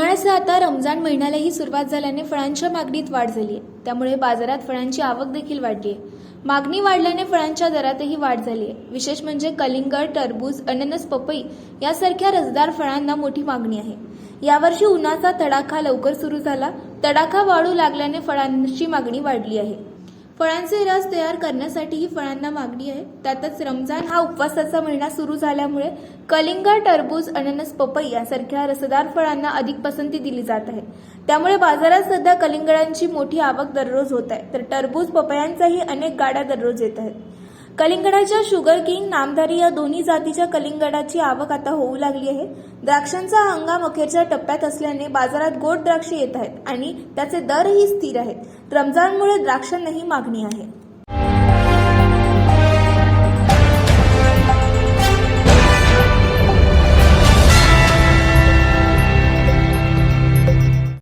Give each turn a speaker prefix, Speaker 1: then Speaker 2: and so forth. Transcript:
Speaker 1: रमजान महिन्यालाही सुरुवात झाल्याने फळांच्या मागणीत वाढ झाली आहे. त्यामुळे बाजारात फळांची आवक देखील वाढली आहे. मागणी वाढल्याने फळांच्या दरातही वाढ झाली आहे. विशेष म्हणजे कलिंगड टरबूज अननस पपई यासारख्या रसदार फळांना मोठी मागणी आहे. यावर्षी उन्हाचा तडाखा लवकर सुरू झाला. तडाखा वाढू लागल्याने फळांची मागणी वाढली आहे. फळांचे रस तयार करण्यासाठीही फळांना मागणी आहे. त्यातच रमजान हा उपवासाचा महिना सुरू झाल्यामुळे कलिंगड टरबूज अननस पपई यासारख्या रसदार फळांना अधिक पसंती दिली जात आहे. त्यामुळे बाजारात सध्या कलिंगडांची मोठी आवक दररोज होत आहे. तर टरबूज पपयांचाही अनेक गाड्या दररोज येत आहेत. कलिंगडाच्या शुगर किंग नामधारी या दोन्ही जातीच्या कलिंगडाची आवक आता होऊ लागली आहे. द्राक्षांचा हंगाम अखेरच्या टप्प्यात असल्याने बाजारात गोड द्राक्षे येत आहेत आणि त्याचे दरही स्थिर आहेत. रमजानमुळे द्राक्षांनाही मागणी आहे.